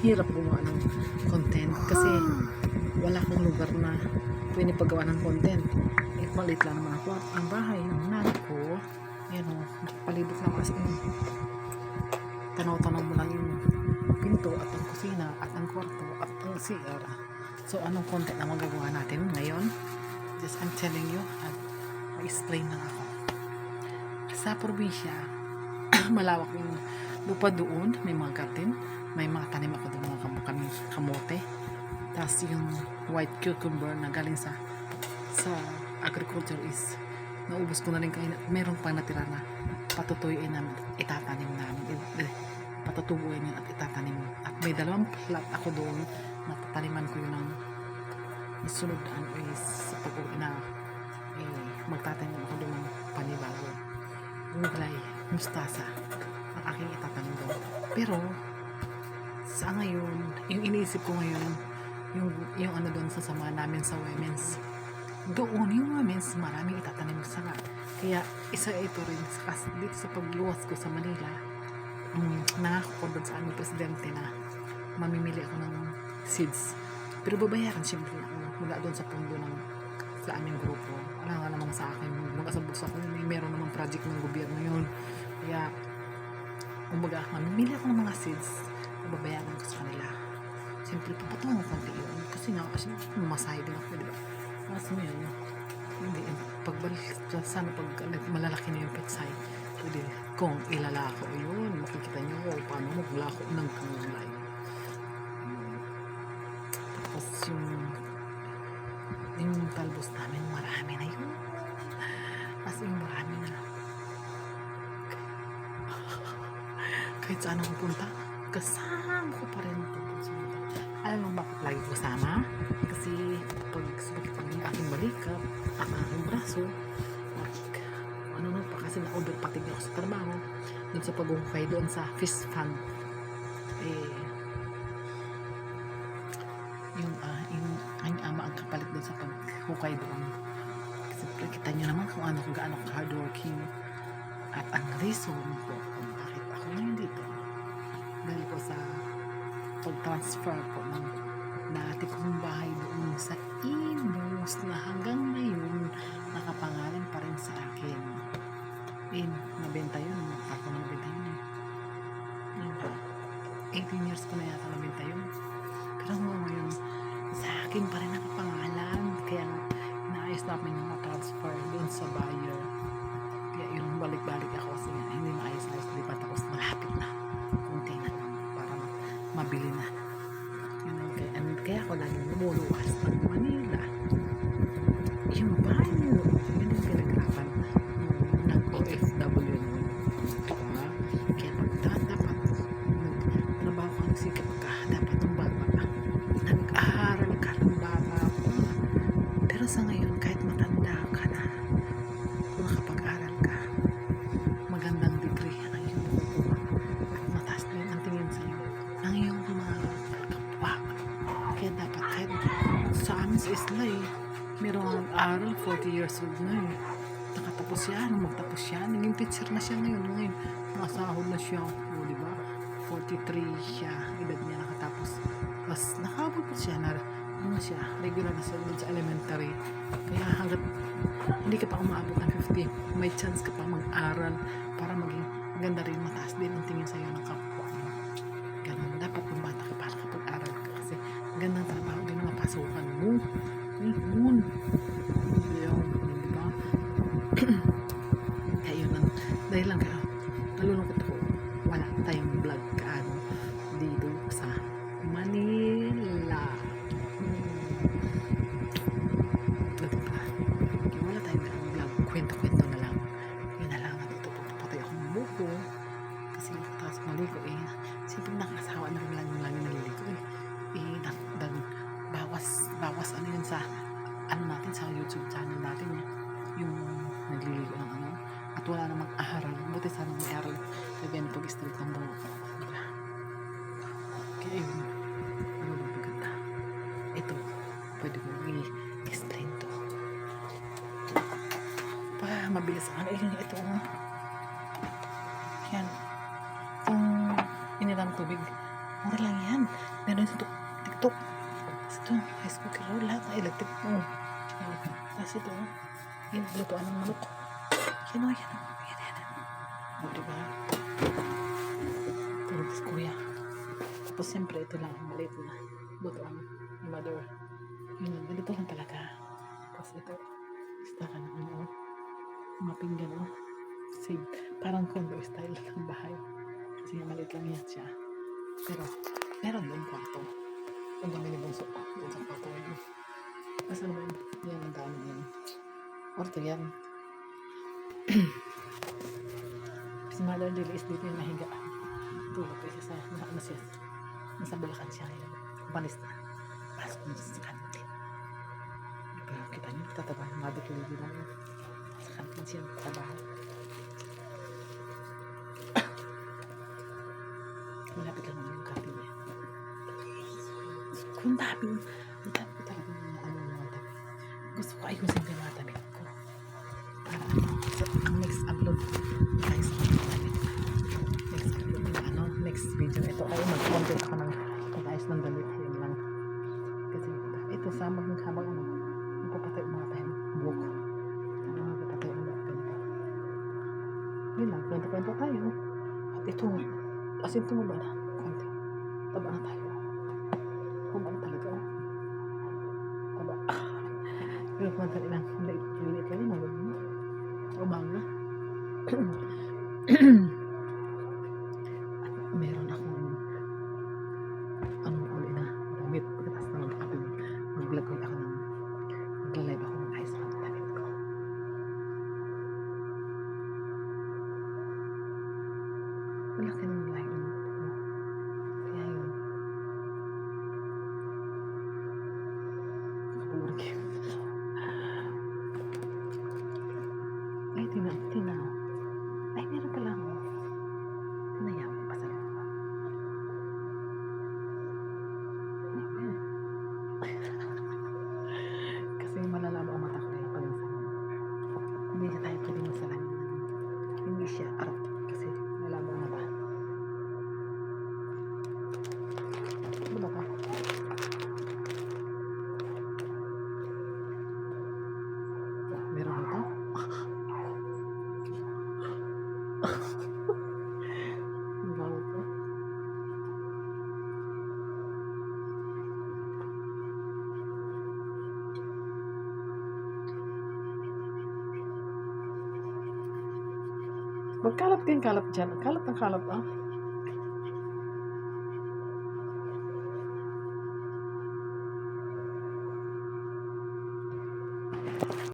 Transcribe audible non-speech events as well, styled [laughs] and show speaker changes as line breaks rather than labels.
hirap gumawa ng content kasi wala akong lugar na pwede paggawa ng content. Eh, palit lang naman ako. Ang bahay ng nanay ko, yan o, palibot lang kasi tanaw-tanaw mo lang yung pinto at ang kusina at ang kwarto at ang CR. So, anong content na magagawa natin ngayon? Just I'm telling you, at explain lang ako. Sa probinsya, [clears throat] malawak yung lupa doon, may mga garden, may mga tanim ako doon, mga kam- kam- kamote. Tapos yung white cucumber na galing sa sa agriculture is naubos ko na rin kayo. Meron pa natira na patutuyuin namin, itatanim namin. Eh, eh, patutubuin yun at itatanim. At may dalawang plot ako doon na tataniman ko yun ng sunod ano is sa pag-uwi na eh, magtatanim ako doon ng panibago. Gulay, mustasa ang aking itatanim doon. Pero sa ngayon, yung iniisip ko ngayon, yung, yung ano doon sa sama namin sa women's, doon yung women's, maraming itatanim sa nga. Kaya isa ito rin sa dito sa pagluwas ko sa Manila, um, nangako ko doon sa aming presidente na mamimili ako ng seeds. Pero babayaran siyempre ako mula doon sa pundo ng sa aming grupo. Wala nga namang sa akin. Mag-asabot sa akin, meron namang project ng gobyerno yun. Kaya, kumbaga, mamimili ako ng mga seeds babayaran ko sa kanila. Siyempre, papatungo ko konti yun. Kasi nga, kasi masahe din ako, di ba? Kasi mo yun, hindi, pagbalik, sana pag malalaki na yung petsay, pwede, kung ilalako yun, makikita nyo kung paano maglako ng kulay. Hmm. Tapos yung, yung talbos namin, marami na yun. As in, marami na. Kahit saan ako punta, kasama ko pa rin ito. Alam mo bakit lagi ko kasama? Kasi pag sumakit ang aking balikat at ang aking braso, at ano na pa kasi na-overpatig ako sa trabaho, dun sa paghuhukay doon sa fish fund, eh, yung, ah, yung aking ama ang kapalit doon sa paghukay doon. Kasi kita nyo naman kung ano, kung gaano hardworking. At ang reason ko kung bakit pag-transfer po ng dati kong bahay doon sa Imus na hanggang ngayon nakapangalan pa rin sa akin. In, nabenta yun. Ako na nabenta yun. Yun pa. 18 years ko na yata nabenta yun. Pero ngayon, sa akin pa rin kaya, ako laging lumuluwas ng Manila. Yung bahay Kahit sa amin sa isla eh, merong nag-aral, 40 years old na eh. Nakatapos nung magtapos siya, naging teacher na siya ngayon. Ngayon, nakasahod na siya. O, di ba? 43 siya, edad niya nakatapos. Tapos, nakaabot pa siya na, ano siya, regular na siya sa elementary. Kaya hanggat hindi ka pa umaabot ng 50, may chance ka pa mag-aral para maging ganda rin mataas din ang tingin sa'yo ng kapwa mapasukan mo. Yun. Yung, di ba? [clears throat] Kaya yun ang, dahil lang kaya, bawas, ano yun sa, ano natin, sa YouTube channel natin. Yung nagliligo ng ano. At wala namang aral. Buti sana may aral. Kaya ganun pag-street ng buko. Diba? Kaya yun. Ano ba maganda? Ito, pwede ko i-explain to. Pa, mabilis ang ano. Eh, ito, Lahat na electric mo. Tapos ito, yung lutuan ng manok. Yan o, yan o. Yan, yan. O, diba? Tulog sa kuya. Tapos siyempre, ito lang, maliit na. Lutuan ni mother. Yun lang, ganito lang talaga. Tapos ito, isda ka ng ano, mga pinggan o. Kasi parang condo style [laughs] ng bahay. Kasi maliit lang yan siya. Pero, meron doon kwarto. Ang dami ni Bunso. Doon sa kwarto yun. Mas ano ba yun? Yan, ang dami yan. Kwarto yan. si Mother Lily is dito yung nahiga. Tulog pa siya sa, na, ano siya, nasa Bulacan siya. Yan. Umalis na. Pasok niya sa kantin. Pero kita niyo, tataba yung Mother Lily lang. Sa kantin siya, trabaho. Malapit lang naman yung niya. Kung Gusto ko ayusin ko yung mga ko. Para ang next upload, guys. Next upload yung ano, next video. Ito ay mag-content ako ng pag-ayos ng damit. Yun lang. Kasi ito sa mga habang ano, magpapatay mga tayo buhok. Ano, magpapatay mga ganito. Yun lang, kwento-kwento tayo. At ito, as in tumulo na, konti. Taba na tayo. Taba na talaga, oh. Taba. Tali lang, hindi, hindi mga ganun. Umaga. Magkalat din kalat dyan. Kalat ang kalat ah.